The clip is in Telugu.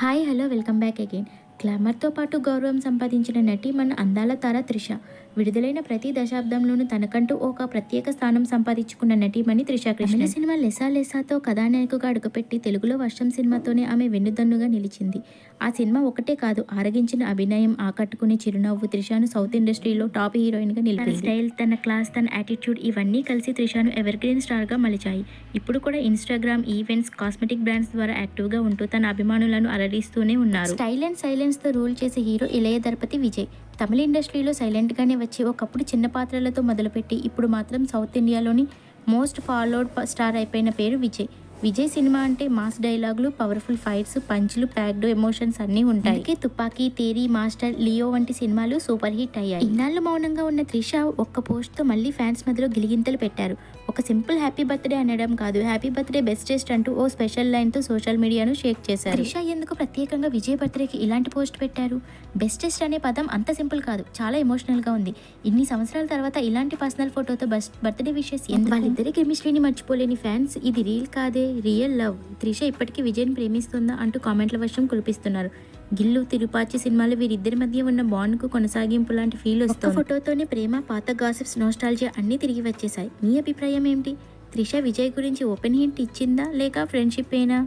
Hi, hello, welcome back again. గ్లామర్తో పాటు గౌరవం సంపాదించిన నటి మన అందాల తార త్రిష. విడుదలైన ప్రతి దశాబ్దంలోనూ తనకంటూ ఒక ప్రత్యేక స్థానం సంపాదించుకున్న నటీమణి త్రిష కృష్ణ సినిమా లెసా లెసాతో కథానాయకుగా అడుగుపెట్టి తెలుగులో వర్షం సినిమాతోనే ఆమె వెన్నుదన్నుగా నిలిచింది. ఆ సినిమా ఒకటే కాదు ఆరగించిన అభినయం ఆకట్టుకునే చిరునవ్వు త్రిషను సౌత్ ఇండస్ట్రీలో టాప్ హీరోయిన్గా నిలిపింది. తన స్టైల్ తన క్లాస్ తన యాటిట్యూడ్ ఇవన్నీ కలిసి త్రిషను ఎవర్ గ్రీన్ స్టార్గా మలిచాయి. ఇప్పుడు కూడా ఇన్స్టాగ్రామ్ ఈవెంట్స్ కాస్మెటిక్ బ్రాండ్స్ ద్వారా యాక్టివ్గా ఉంటూ తన అభిమానులను అలరిస్తూనే ఉన్నారు. స్టైల్ అండ్ సైలెన్స్ తో రూల్ చేసే హీరో ఇళయ దళపతి విజయ్. తమిళ ఇండస్ట్రీలో సైలెంట్ గానే వచ్చి ఒకప్పుడు చిన్న పాత్రలతో మొదలుపెట్టి ఇప్పుడు మాత్రం సౌత్ ఇండియాలోని మోస్ట్ ఫాలోడ్ స్టార్ అయిపోయిన పేరు విజయ్. విజయ్ సినిమా అంటే మాస్ డైలాగులు పవర్ఫుల్ ఫైట్స్ పంచ్లు ప్యాక్డ్ ఎమోషన్స్ అన్నీ ఉంటాయి. అందుకే తుపాకీ తేరీ మాస్టర్ లియో వంటి సినిమాలు సూపర్ హిట్ అయ్యాయి. ఇన్నాళ్ళు మౌనంగా ఉన్న త్రిష ఒక్క పోస్ట్తో మళ్ళీ ఫ్యాన్స్ మధ్యలో గిలిగింతలు పెట్టారు. ఒక సింపుల్ హ్యాపీ బర్త్డే అనడం కాదు హ్యాపీ బర్త్డే బెస్టెస్ట్ అంటూ ఓ స్పెషల్ లైన్తో సోషల్ మీడియాను షేక్ చేశారు. త్రిష ఎందుకు ప్రత్యేకంగా విజయ్ బర్త్డేకి ఇలాంటి పోస్ట్ పెట్టారు? బెస్టెస్ట్ అనే పదం అంత సింపుల్ కాదు చాలా ఎమోషనల్గా ఉంది. ఇన్ని సంవత్సరాల తర్వాత ఇలాంటి పర్సనల్ ఫోటోతో బర్త్డే విషెస్ వాళ్ళిద్దరి కెమిస్ట్రీని మర్చిపోలేని ఫ్యాన్స్ ఇది రీల్ కాదే? Real love. త్రిష ఇప్పటికీ విజయ్ని ప్రేమిస్తుందా అంటూ కామెంట్ల వర్షం కురిపిస్తున్నారు. గిల్లు తిరుపాచి సినిమాలు వీరిద్దరి మధ్య ఉన్న బాండ్కు కొనసాగింపు లాంటి ఫీల్ వస్తుంది. ఫోటోతోనే ప్రేమ పాత గాసిప్స్ నోస్టాలజియా అన్ని తిరిగి వచ్చేసాయి మీ అభిప్రాయం ఏంటి త్రిష విజయ్ గురించి ఓపెన్ హింట్ ఇచ్చిందా లేక ఫ్రెండ్షిప్ ఏనా